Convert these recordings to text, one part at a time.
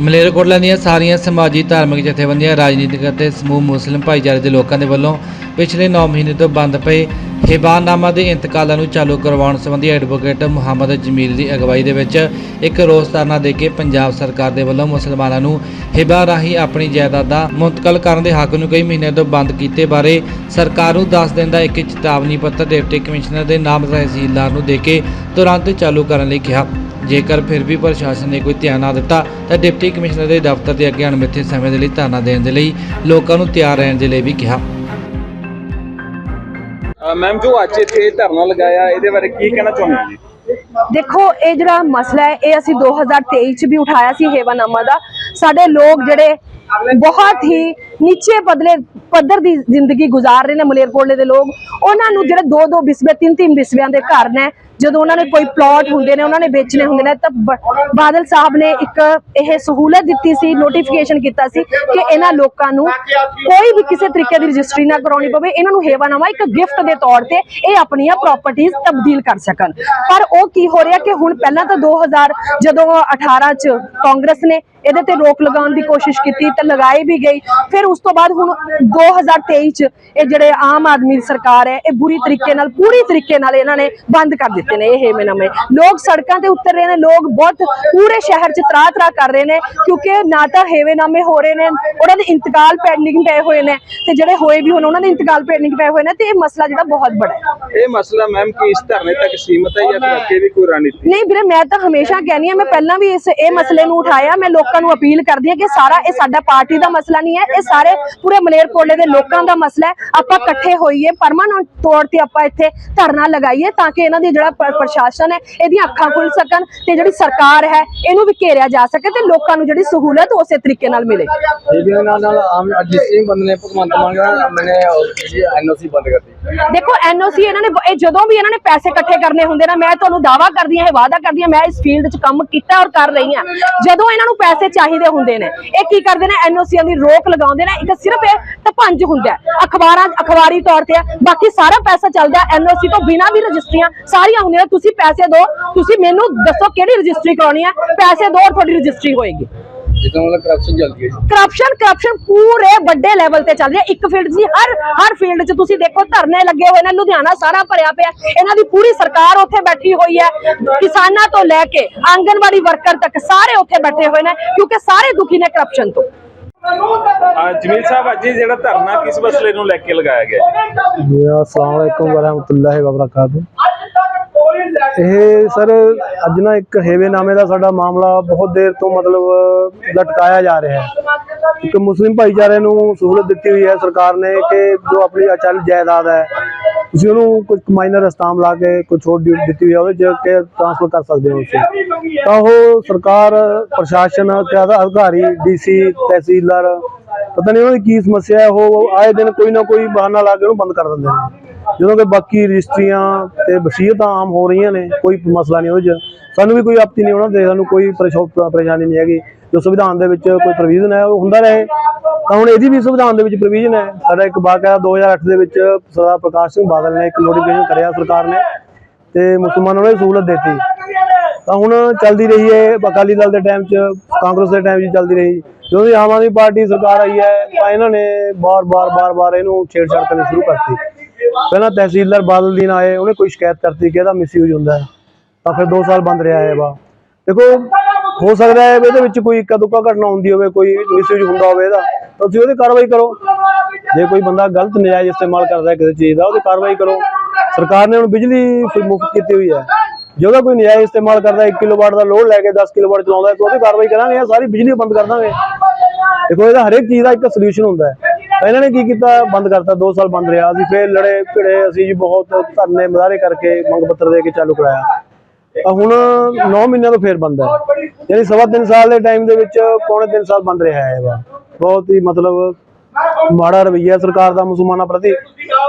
ਮਲੇਰਕੋਟਲਾ ਦੀਆਂ ਸਾਰੀਆਂ ਸਮਾਜੀ ਧਾਰਮਿਕ ਜਥੇਬੰਦੀਆਂ, ਰਾਜਨੀਤਿਕ ਅਤੇ ਸਮੂਹ ਮੁਸਲਿਮ ਭਾਈਚਾਰੇ ਦੇ ਲੋਕਾਂ ਦੇ ਵੱਲੋਂ ਪਿਛਲੇ 9 ਮਹੀਨੇ ਤੋਂ ਬੰਦ ਪਏ ਹਿਬਾਨਾਮਾ ਦੇ ਇੰਤਕਾਲਾਂ ਨੂੰ ਚਾਲੂ ਕਰਵਾਉਣ ਸੰਬੰਧੀ ਐਡਵੋਕੇਟ ਮੁਹੰਮਦ ਜਮੀਲ ਦੀ ਅਗਵਾਈ ਦੇ ਵਿੱਚ ਇੱਕ ਰੋਸ ਧਰਨਾ ਦੇ ਕੇ ਪੰਜਾਬ ਸਰਕਾਰ ਦੇ ਵੱਲੋਂ ਮੁਸਲਮਾਨਾਂ ਨੂੰ ਹਿਬਾ ਰਾਹੀਂ ਆਪਣੀ ਜਾਇਦਾਦ ਦਾ ਮੁੰਤਕਲ ਕਰਨ ਦੇ ਹੱਕ ਨੂੰ ਕਈ ਮਹੀਨਿਆਂ ਤੋਂ ਬੰਦ ਕੀਤੇ ਬਾਰੇ ਸਰਕਾਰ ਨੂੰ 10 ਦਿਨ ਦਾ ਇੱਕ ਚੇਤਾਵਨੀ ਪੱਤਰ ਡਿਪਟੀ ਕਮਿਸ਼ਨਰ ਦੇ ਨਾਮ ਤਹਿਸੀਲਦਾਰ ਨੂੰ ਦੇ ਕੇ ਤੁਰੰਤ ਚਾਲੂ ਕਰਨ ਲਈ ਕਿਹਾ। ਜੇਕਰ ਫਿਰ ਵੀ ਪ੍ਰਸ਼ਾਸਨ ਨੇ ਕੋਈ ਧਿਆਨ ਨਾ ਦਿੱਤਾ ਤਾਂ ਡਿਪਟੀ ਕਮਿਸ਼ਨਰ ਦੇ ਦਫ਼ਤਰ ਦੇ ਅੱਗੇ ਅਣਮਿੱਥੇ ਸਮੇਂ ਦੇ ਲਈ ਧਰਨਾ ਦੇਣ ਦੇ ਲਈ ਲੋਕਾਂ ਨੂੰ ਤਿਆਰ ਰਹਿਣ ਦੇ ਲਈ ਵੀ ਕਿਹਾ। ਮੈਮ ਜੋ ਅੱਜ ਇੱਥੇ ਧਰਨਾ ਲਗਾਇਆ ਇਹਦੇ ਬਾਰੇ ਕੀ ਕਹਿਣਾ ਚਾਹੁੰਦੇ ਹੋ ਜੀ? ਦੇਖੋ ਇਹ ਜਿਹੜਾ ਮਸਲਾ ਹੈ ਇਹ ਅਸੀਂ 2023 ਚ ਵੀ ਉਠਾਇਆ ਸੀ ਹੇਵਾਨਾਮਾ ਦਾ। ਸਾਡੇ ਲੋਕ ਜਿਹੜੇ ਬਹੁਤ ਹੀ ਨੀਚੇ ਪਦਲੇ ਪੱਧਰ ਦੀ ਜ਼ਿੰਦਗੀ ਗੁਜ਼ਾਰ ਰਹੇ ਨੇ ਮਲੇਰਕੋਟਲੇ ਦੇ ਲੋਕ। ਉਹਨਾਂ ਨੂੰ ਜਿਹੜੇ ਦੋ ਦੋ ਬਿਸਵੇ, ਤਿੰਨ ਤਿੰਨ ਬਿਸਵਿਆਂ ਦੇ ਘਰ ਨੇ, ਜਦੋਂ ਉਹਨਾਂ ਨੇ ਕੋਈ ਪਲਾਟ ਹੁੰਦੇ ਨੇ, ਉਹਨਾਂ ਨੇ ਵੇਚਣੇ ਹੁੰਦੇ ਨੇ, ਤਾਂ ਬਾਦਲ ਸਾਹਿਬ ਨੇ ਇੱਕ ਇਹ ਸਹੂਲਤ ਦਿੱਤੀ ਸੀ ਨੋਟੀਫਿਕੇਸ਼ਨ ਕੀਤਾ ਸੀ ਕਿ ਇਹਨਾਂ ਲੋਕਾਂ ਨੂੰ ਕੋਈ ਵੀ ਕਿਸੇ ਤਰੀਕੇ ਦੀ ਰਜਿਸਟਰੀ ਨਾ ਕਰਾਉਣੀ ਪਵੇ। ਇਹਨਾਂ ਨੂੰ ਹੇਵਾਨਾਮਾ ਇੱਕ ਗਿਫਟ ਦੇ ਤੌਰ ਤੇ ਇਹ ਆਪਣੀਆਂ ਪ੍ਰਾਪਰਟੀਆਂ ਤਬਦੀਲ ਕਰ ਸਕਣ। ਪਰ ਉਹ ਕੀ ਹੋ ਰਿਹਾ ਕਿ ਹੁਣ ਪਹਿਲਾਂ ਤਾਂ 2000 ਜਦੋਂ 18 ਚ ਕਾਂਗਰਸ ਨੇ ਇਹਦੇ ਤੇ ਰੋਕ ਲਗਾਉਣ ਦੀ ਕੋਸ਼ਿਸ਼ ਕੀਤੀ, ਤੇ ਲਗਾਈ ਵੀ ਗਈ। ਫਿਰ ਉਸ ਤੋਂ ਬਾਅਦ ਹੁਣ 2023 ਚ ਇਹ ਜਿਹੜੇ ਆਮ ਆਦਮੀ ਦੀ ਸਰਕਾਰ ਹੈ ਇਹ ਬੁਰੀ ਤਰੀਕੇ ਨਾਲ ਪੂਰੀ ਤਰੀਕੇ ਨਾਲ ਇਹਨਾਂ ਨੇ ਬੰਦ ਕਰ ਦਿੱਤੇ ਨੇ ਇਹ ਹੇਮਨਾਮੇ ਲੋਕ ਸੜਕਾਂ ਤੇ ਉਤਰ ਰਹੇ ਨੇ ਲੋਕ ਬਹੁਤ ਪੂਰੇ ਸ਼ਹਿਰ ਚ ਤਰਾ ਤਰਾ ਕਰ ਰਹੇ ਨੇ ਕਿਉਂਕਿ ਨਾ ਤਾਂ ਹੇਵੇਨਾਮੇ ਹੋ ਰਹੇ ਨੇ ਉਹਨਾਂ ਦੇ ਇੰਤਕਾਲ ਪੈਂਡਿੰਗ ਪਏ ਹੋਏ ਨੇ ਤੇ ਜਿਹੜੇ ਹੋਏ ਵੀ ਹੁਣ ਉਹਨਾਂ ਦੇ ਇੰਤਕਾਲ ਪੈਂਡਿੰਗ ਪਏ ਹੋਏ ਨੇ ਤੇ ਇਹ ਮਸਲਾ ਜਿਹੜਾ ਬਹੁਤ ਬੜਾ ਹੈ। ਇਹ ਮਸਲਾ ਮੈਮ ਕੀ ਇਸ ਧਰਨੇ ਤੱਕ ਸੀਮਤ ਹੈ ਜਾਂ ਫਿਰ ਅੱਗੇ ਵੀ ਕੋਈ ਰਣਨੀਤੀ? ਨਹੀਂ ਵੀਰੇ ਮੈਂ ਤਾਂ ਹਮੇਸ਼ਾ ਕਹਿੰਦੀ ਆ ਮੈਂ ਪਹਿਲਾਂ ਵੀ ਇਸ ਇਹ ਮਸਲੇ ਨੂੰ ਉਠਾਇਆ ਮੈਂ ਲੋਕਾਂ ਨੂੰ ਅਪੀਲ ਕਰਦੀ ਆ ਕਿ ਸਾਰਾ ਇਹ ਸਾਡਾ ਪਾਰਟੀ ਦਾ ਮਸਲਾ ਨਹੀਂ ਹੈ ਇਹ ਸਾਰੇ ਪੂਰੇ ਮਲੇਰਕੋਟਲੇ ਦੇ ਲੋਕਾਂ ਦਾ ਮਸਲਾ ਹੈ। ਆਪਾਂ ਇਕੱਠੇ ਹੋਈਏ ਪਰਮਾਨੈਂਟ ਤੌਰ ਤੇ ਆਪਾਂ ਇੱਥੇ ਧਰਨਾ ਲਗਾਈਏ ਤਾਂ ਕਿ ਇਹਨਾਂ ਦੀ ਜਿਹੜਾ ਪ੍ਰਸ਼ਾਸਨ ਹੈ ਇਹਦੀਆਂ ਅੱਖਾਂ ਖੁੱਲ ਸਕਣ ਤੇ ਜਿਹੜੀ ਸਰਕਾਰ ਹੈ ਇਹਨੂੰ ਵੀ ਘੇਰਿਆ ਜਾ ਸਕੇ ਤੇ ਲੋਕਾਂ ਨੂੰ ਜਿਹੜੀ ਸਹੂਲਤ ਉਸੇ ਤਰੀਕੇ ਨਾਲ ਮਿਲੇ। ਇਹਦੇ ਨਾਲ ਨਾਲ ਆਮ ਅਜੀਤ ਸਿੰਘ ਬੰਦ ਨੇ ਭਗਵੰਤ ਮਾਨ ਦਾ ਮੈਨੇ ਜਿਹੜੀ ਐਨਓਸੀ ਬੰਦ ਕਰਤੀ। ਦੇਖੋ ਐਨਓਸੀ ਇਹਨਾਂ ਨੇ ਇਹ ਜਦੋਂ ਵੀ ਇਹਨਾਂ ਨੇ ਪੈਸੇ ਇਕੱਠੇ ਕਰਨੇ ਹੁੰਦੇ ਨਾ ਮੈਂ ਤੁਹਾਨੂੰ ਦਾਵਾ ਕਰਦੀ ਹਾਂ ਇਹ ਵਾਅਦਾ ਕਰਦੀ ਹਾਂ ਮੈਂ ਇਸ ਫੀਲਡ 'ਚ ਕੰਮ ਕੀਤਾ ਔਰ ਕਰ ਰਹੀ ਹਾਂ। ਜਦੋਂ ਇਹਨਾਂ ਨੂੰ ਪੈਸੇ ਚਾਹੀਦੇ ਹੁੰਦੇ ਨੇ ਇਹ ਕੀ ਕਰਦੇ ਨੇ? ਐਨਓਸੀਆਂ ਦੀ ਰੋਕ ਲਗਾਉਂਦੇ ਨੇ ਇੱਕ ਸਿਰਫ ਇਹ ਤਪੰਜ ਹੁੰਦਾ। ਅਖਬਾਰਾਂ ਅਖਬਾਰੀ ਤੌਰ ਤੇ ਆ। ਬਾਕੀ ਸਾਰਾ ਪੈਸਾ ਚੱਲਦਾ ਐਨਓਸੀ ਤੋਂ ਬਿਨਾਂ ਵੀ ਰਜਿਸਟਰੀਆਂ ਸਾਰੀਆਂ ਹੁੰਦੀਆਂ। ਤੁਸੀਂ ਪੈਸੇ ਦਿਓ। ਤੁਸੀਂ ਮੈਨੂੰ ਦੱਸੋ ਕਿਹੜੀ ਰਜਿਸਟਰੀ ਕਰਾਉਣੀ ਹੈ। ਪੈਸੇ ਦਿਓ ਔਰ ਤੁਹਾਡੀ ਰਜਿਸਟਰੀ ਹੋਏਗੀ। ਜਿੱਦਾਂ ਮਤਲਬ ਕਰਪਸ਼ਨ ਚੱਲਦੀ ਹੈ ਕਰਪਸ਼ਨ ਕਰਪਸ਼ਨ ਪੂਰੇ ਵੱਡੇ ਲੈਵਲ ਤੇ ਚੱਲ ਰਿਹਾ ਇੱਕ ਫੀਲਡ ਦੀ ਹਰ ਹਰ ਫੀਲਡ 'ਚ ਤੁਸੀਂ ਦੇਖੋ ਧਰਨੇ ਲੱਗੇ ਹੋਏ ਨੇ। ਲੁਧਿਆਣਾ ਸਾਰਾ ਭਰਿਆ ਪਿਆ। ਇਹਨਾਂ ਦੀ ਪੂਰੀ ਸਰਕਾਰ ਉੱਥੇ ਬੈਠੀ ਹੋਈ ਹੈ। ਕਿਸਾਨਾਂ ਤੋਂ ਲੈ ਕੇ ਆਂਗਨਵਾੜੀ ਵਰਕਰ ਤੱਕ ਸਾਰੇ ਉੱਥੇ ਬੈਠੇ ਹੋਏ ਨੇ। ਕਿਉਂਕਿ ਸਾਰੇ ਦੁਖੀ ਨੇ ਕਰਪਸ਼ਨ ਤੋਂ। ਜਮੀਲ ਸਾਹਿਬ ਅੱਜ ਇਹ ਜਿਹੜਾ ਧਰਨਾ ਕਿਸ ਮਸਲੇ ਨੂੰ ਲੈ ਕੇ ਲਗਾਇਆ ਗਿਆ? ਹੈ? ਜੀ ਅਸਲਾਮ ਵਾਲੇਕੁਮ ਵਰਹਿਮਤੁਲਲਾਹਿ ਵਬਰਕਾਤੁਹ। ਇਹ ਸਰ ਅੱਜ ਨਾ ਇੱਕ ਹੇਵੇਨਾਮੇ ਦਾ ਸਾਡਾ ਮਾਮਲਾ ਬਹੁਤ ਦੇਰ ਤੋਂ ਮਤਲਬ ਲਟਕਾਇਆ ਜਾ ਰਿਹਾ ਹੈ। ਇੱਕ ਮੁਸਲਿਮ ਭਾਈਚਾਰੇ ਨੂੰ ਸਹੂਲਤ ਦਿੱਤੀ ਹੋਈ ਹੈ ਸਰਕਾਰ ਨੇ ਕਿ ਜੋ ਆਪਣੀ ਅਚਲ ਜਾਇਦਾਦ ਹੈ ਤੁਸੀਂ ਉਹਨੂੰ ਕੁਝ ਮਾਈਨਰ ਅਸਤਾਮ ਲਾ ਕੇ ਕੁਝ ਛੋਟ ਦਿ- ਦਿੱਤੀ ਹੋਈ ਹੈ ਉਹਦੇ ਚ ਟ੍ਰਾਂਸਫਰ ਕਰ ਸਕਦੇ ਹੋ ਤੁਸੀਂ? ਤਾਂ ਉਹ ਸਰਕਾਰ, ਪ੍ਰਸ਼ਾਸਨ ਤੇ ਅਧਿ- ਅਧਿਕਾਰੀ ਡੀਸੀ ਤਹਿਸੀਲਦਾਰ, ਪਤਾ ਨਹੀਂ ਉਹਨਾਂ ਦੀ ਕੀ ਸਮੱਸਿਆ ਹੈ, ਉਹ ਆਏ ਦਿਨ ਕੋਈ ਨਾ ਕੋਈ ਬਹਾਨਾ ਲਾ ਕੇ ਉਹਨੂੰ ਬੰਦ ਕਰ ਦਿੰਦੇ ਨੇ। ਜਦੋਂ ਕਿ ਬਾਕੀ ਰਜਿਸਟਰੀਆਂ ਤੇ ਵਸੀਅਤਾਂ ਆਮ ਹੋ ਰਹੀਆਂ ਨੇ, ਕੋਈ ਮਸਲਾ ਨਹੀਂ ਉਹਦੇ 'ਚ। ਸਾਨੂੰ ਵੀ ਕੋਈ ਆਪਤੀ ਨਹੀਂ ਉਹਨਾਂ ਦੇ, ਸਾਨੂੰ ਕੋਈ ਪਰੇਸ਼ਾ- ਪਰੇਸ਼ਾਨੀ ਨਹੀਂ ਹੈਗੀ। ਜੋ ਸੰਵਿਧਾਨ ਦੇ ਵਿੱਚ ਕੋਈ ਪ੍ਰੋਵੀਜ਼ਨ ਹੈ, ਉਹ ਹੁੰਦਾ ਰਹੇ। ਤਾਂ ਹੁਣ ਇਹਦੀ ਵੀ ਸੰਵਿਧਾਨ ਦੇ ਵਿੱਚ ਪ੍ਰੋਵੀਜ਼ਨ ਹੈ। ਸਾਡਾ ਇੱਕ ਵਾਕਿਆ 2008 ਦੇ ਵਿੱਚ ਸਰਦਾਰ ਪ੍ਰਕਾਸ਼ ਸਿੰਘ ਬਾਦਲ ਨੇ ਇੱਕ ਨੋਟੀਫਿਕੇਸ਼ਨ ਕਰਿਆ ਸਰਕਾਰ ਨੇ ਤੇ ਮੁਸਲਮਾਨਾਂ ਨੂੰ ਇਹ ਸਹੂਲਤ ਦਿੱਤੀ। ਤਾਂ ਹੁਣ ਚੱਲਦੀ ਰਹੀ ਹੈ, ਅਕਾਲੀ ਦਲ ਦੇ ਟਾਈਮ 'ਚ, ਕਾਂਗਰਸ ਦੇ ਟਾਈਮ 'ਚ ਚੱਲਦੀ ਰਹੀ। ਜਦੋਂ ਦੀ ਆਮ ਆਦਮੀ ਪਾਰਟੀ ਸਰਕਾਰ ਆਈ ਹੈ, ਤਾਂ ਇਹਨਾਂ ਨੇ ਬਾਰ-ਬਾਰ ਬਾਰ-ਬਾਰ ਇਹਨੂੰ ਛੇੜਛਾੜ ਕਰਨੀ ਸ਼ੁਰੂ ਕਰਤੀ। ਪਹਿਲਾਂ ਤਹਿਸੀਲਦਾਰ ਬਾਦਲ ਦੀ ਨਾ ਆਏ, ਉਹਨੇ ਕੋਈ ਸ਼ਿਕਾਇਤ ਕਰਤੀ ਕਿ ਇਹਦਾ ਮਿਸਯੂਜ਼ ਹੁੰਦਾ ਹੈ। ਤਾਂ ਫਿਰ 2 ਸਾਲ ਬੰਦ ਰਿਹਾ ਹੈ ਵਾ ਦੇਖੋ, ਹੋ ਸਕਦਾ ਹੈ ਵੀ ਇਹਦੇ ਵਿੱਚ ਕੋਈ ਇੱਕਾ ਦੁੱਕਾ ਘਟਨਾ ਹੁੰਦੀ ਹੋਵੇ, ਕੋਈ ਮਿਸਯੂਜ਼ ਹੁੰਦਾ ਹੋਵੇ ਇਹਦਾ, ਤਾਂ ਤੁਸੀਂ ਉਹਦੀ ਕਾਰਵਾਈ ਕਰੋ। ਜੇ ਕੋਈ ਬੰਦਾ ਗਲਤ ਨਜਾਇਜ਼ ਇਸਤੇਮਾਲ ਕਰਦਾ ਹੈ ਕਿਸੇ ਚੀਜ਼ ਦਾ, ਉਹਦੀ ਕਾਰਵਾਈ ਕਰੋ। ਸਰਕਾਰ ਨੇ ਹੁਣ ਬਿਜਲੀ ਮੁਫਤ ਕੀਤੀ ਹੋਈ ਹੈ। ਜੇ ਕੋਈ ਨਜਾਇਜ਼ ਇਸਤੇਮਾਲ ਕਰਦਾ 1 ਕਿਲੋਵਾਟ ਦਾ ਲੋਡ ਲੈ ਕੇ 10 ਕਿਲੋਵਾਟ ਚਲਾਉਂਦਾ ਹੈ ਉਹਦੀ ਕਾਰਵਾਈ ਕਰਾਂਗੇ, ਜਾਂ ਸਾਰੀ ਬਿਜਲੀ ਬੰਦ ਕਰ ਦਾਂਗੇ। ਦੇਖੋ, ਇਹਦਾ ਹਰੇਕ ਚੀਜ਼ ਦਾ ਇੱਕ ਸੋਲੂਸ਼ਨ ਹੁੰਦਾ ਹੈ। ਇਹਨਾਂ ਨੇ ਕੀ ਕੀਤਾ? ਬੰਦ ਕਰਤਾ 2 ਸਾਲ ਬੰਦ ਰਿਹਾ। ਅਸੀਂ ਫੇਰ ਲੜੇ, ਭਿੜੇ, ਅਸੀਂ ਜੀ ਬਹੁਤ ਧਰਨੇ ਮੁਜ਼ਾਹਰੇ ਕਰਕੇ ਮੰਗ ਪੱਤਰ ਦੇ ਕੇ ਚਾਲੂ ਕਰਾਇਆ। ਹੁਣ 9 ਮਹੀਨਿਆਂ ਤੋਂ ਫੇਰ ਬੰਦ ਹੈ। ਯਾਨੀ ਸਵਾ ਤਿੰਨ ਸਾਲ ਦੇ ਟਾਈਮ ਦੇ ਵਿੱਚ ਪੌਣੇ 3 ਸਾਲ ਬੰਦ ਰਿਹਾ ਹੈ ਵਾ। ਬਹੁਤ ਹੀ ਮਤਲਬ ਮਾੜਾ ਰਵੱਈਆ ਸਰਕਾਰ ਦਾ ਮੁਸਲਮਾਨਾਂ ਪ੍ਰਤੀ।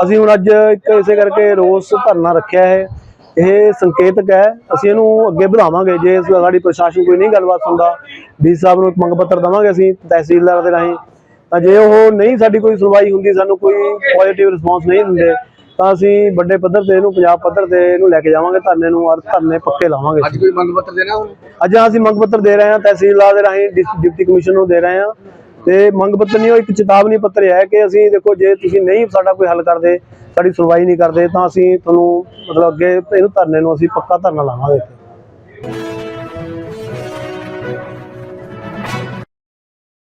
ਅਸੀਂ ਹੁਣ ਅੱਜ ਇੱਕ ਇਸੇ ਕਰਕੇ ਰੋਸ ਧਰਨਾ ਰੱਖਿਆ ਹੈ। ਇਹ ਸੰਕੇਤਕ ਹੈ ਅਸੀਂ ਇਹਨੂੰ ਅੱਗੇ ਵਧਾਵਾਂਗੇ। ਜੇ ਸਾਡੀ ਪ੍ਰਸ਼ਾਸਨ ਕੋਈ ਨਹੀਂ ਗੱਲਬਾਤ ਸੁਣਦਾ ਡੀ ਸਾਹਿਬ ਨੂੰ ਮੰਗ ਪੱਤਰ ਦਵਾਂਗੇ ਅਸੀਂ ਤਹਿਸੀਲਦਾਰ ਦੇ ਰਾਹੀਂ। ਤਾਂ ਜੇ ਉਹ ਨਹੀਂ ਸਾਡੀ ਕੋਈ ਸੁਣਵਾਈ ਹੁੰਦੀ ਸਾਨੂੰ ਕੋਈ ਪੋਜ਼ਿਟਿਵ ਰਿਸਪਾਂਸ ਨਹੀਂ ਦਿੰਦੇ ਤਾਂ ਅਸੀਂ ਵੱਡੇ ਪੱਧਰ ਤੇ ਇਹਨੂੰ ਪੰਜਾਬ ਪੱਧਰ ਤੇ ਇਹਨੂੰ ਲੈ ਕੇ ਜਾਵਾਂਗੇ ਧਰਨੇ ਨੂੰ ਔਰ ਧਰਨੇ ਪੱਕੇ ਲਾਵਾਂਗੇ। ਅੱਜ ਕੋਈ ਮੰਗ ਪੱਤਰ ਦੇਣਾ ਹੁਣ ਅੱਜ ਅਸੀਂ ਮੰਗ ਪੱਤਰ ਦੇ ਰਹੇ ਹਾਂ ਤਹਿਸੀਲਦਾਰ ਦੇ ਰਾਹੀਂ ਡਿਪਟੀ ਕਮਿਸ਼ਨਰ ਨੂੰ ਦੇ ਰਹੇ ਹਾਂ। ਤੇ ਮੰਗ ਪੱਤਰ ਨਹੀਂ ਉਹ ਇੱਕ ਚੇਤਾਵਨੀ ਪੱਤਰ ਹੈ ਕਿ ਅਸੀਂ ਦੇਖੋ ਜੇ ਤੁਸੀਂ ਨਹੀਂ ਸਾਡਾ ਕੋਈ ਹੱਲ ਕਰਦੇ ਸਾਡੀ ਸੁਣਵਾਈ ਨਹੀਂ ਕਰਦੇ ਤਾਂ ਅਸੀਂ ਤੁਹਾਨੂੰ ਮਤਲਬ ਅੱਗੇ ਇਹਨੂੰ ਧਰਨੇ ਨੂੰ ਅਸੀਂ ਪੱਕਾ ਧਰਨਾ ਲਾਵਾਂਗੇ